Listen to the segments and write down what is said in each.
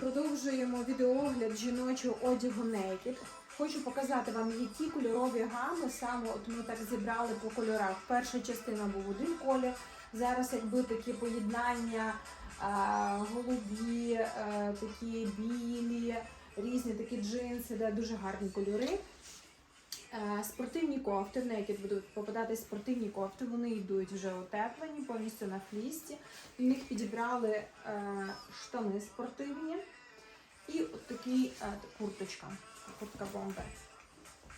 Продовжуємо відеоогляд жіночого одягу Naked. Хочу показати вам, які кольорові гами саме от ми так зібрали по кольорах. Перша частина був один колір. Зараз якби такі поєднання голубі, а, такі білі, різні такі джинси, де дуже гарні кольори. Е, Спортивні кофти в Naked будуть попадати спортивні кофти. Вони йдуть вже утеплені, повністю на флісті. В них підібрали е, штани спортивні і от такий е, курточка. Куртка бомбер.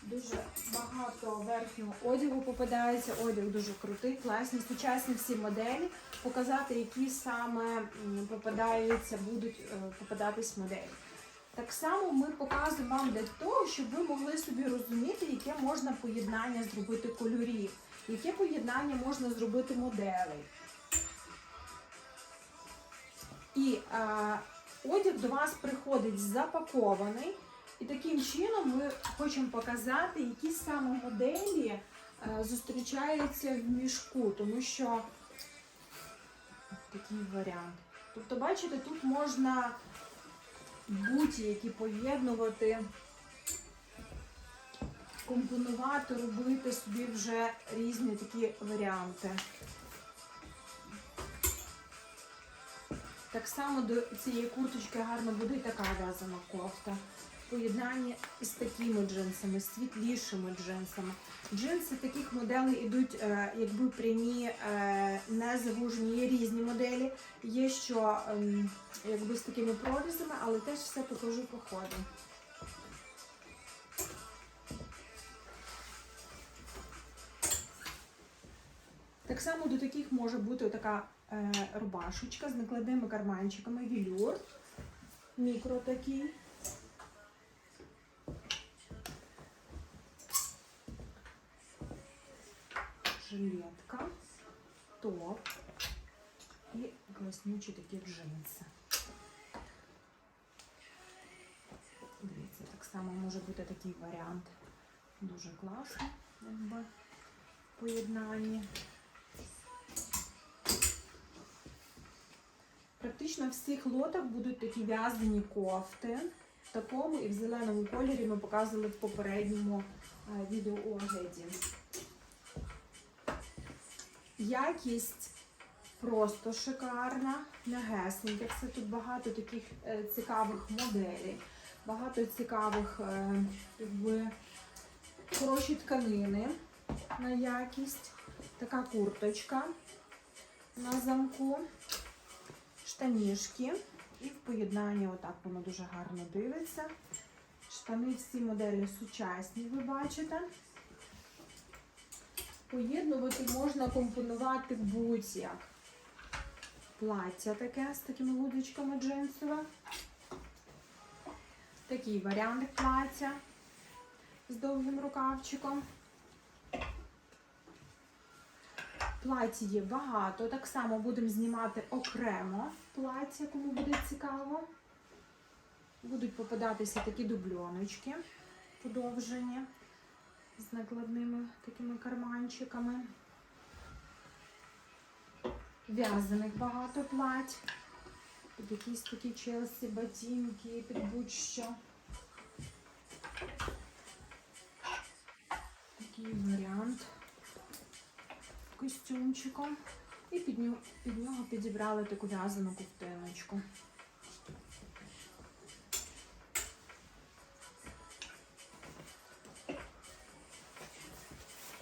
Дуже багато верхнього одягу попадається. Одяг дуже крутий, класні, сучасні всі моделі. Показати, які саме попадаються, будуть попадатись моделі. Так само ми показуємо вам для того, щоб ви могли собі розуміти, яке можна поєднання зробити кольорів, яке поєднання можна зробити моделей. І е, одяг до вас приходить запакований, і таким чином ми хочемо показати, які саме моделі е, зустрічаються в мішку, тому що такий варіант. Тобто, бачите, тут можна будь-які поєднувати, компонувати, робити собі вже різні такі варіанти. Так само до цієї курточки гарно буде і така в'язана кофта. В поєднанні з такими джинсами, світлішими джинсами. Джинси таких моделей йдуть е, якби прямі, е, не завужені, є різні моделі. Є що ем, якби з такими прорізами, але теж все покажу по ходу. Так само до таких може бути така е, рубашечка з накладними карманчиками, вілюр, мікро такий. Жилетка, топ і класнючі такі джинси. Само може бути такий варіант. Дуже класний, якби в поєднанні. Практично в всіх лотах будуть такі в'язані кофти. В такому і в зеленому кольорі ми показували в попередньому е, відеоогляді. Якість просто шикарна, м'ягесенька. Все тут багато таких е, цікавих моделей, багато цікавих е, якби, хороші тканини на якість. Така курточка на замку, штанішки. І в поєднанні отак воно дуже гарно дивиться. Штани всі моделі сучасні, ви бачите. Поєднувати можна компонувати будь-як. Плаття таке з такими гудочками джинсове. Такий варіант плаття з довгим рукавчиком. Платі є багато. Так само будемо знімати окремо плаття, кому буде цікаво. Будуть попадатися такі дубльоночки подовжені з накладними такими карманчиками. В'язаних багато плать. Під якісь такі челсі, ботинки, під будь-що. Такий варіант костюмчиком. І під нього, під нього підібрали таку в'язану ковтиночку.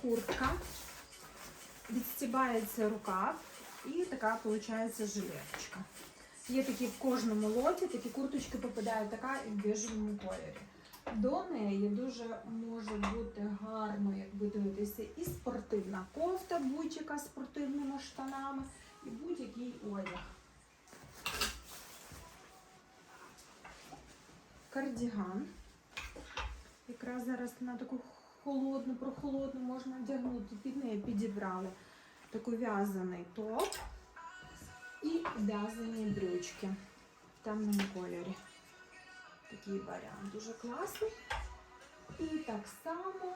Куртка. Відстібається рукав і така виходить жилеточка. Є такі в кожному лоті, такі курточки попадає така і в біжевому кольорі. До неї дуже може бути гарно, як ви дивитеся, і спортивна кофта, будь-яка з спортивними штанами, і будь-який одяг. Кардіган. Якраз зараз на таку холодну, прохолодну можна вдягнути. Під неї підібрали такий в'язаний топ і в'язані брючки в темному кольорі. Такий варіант дуже класний. І так само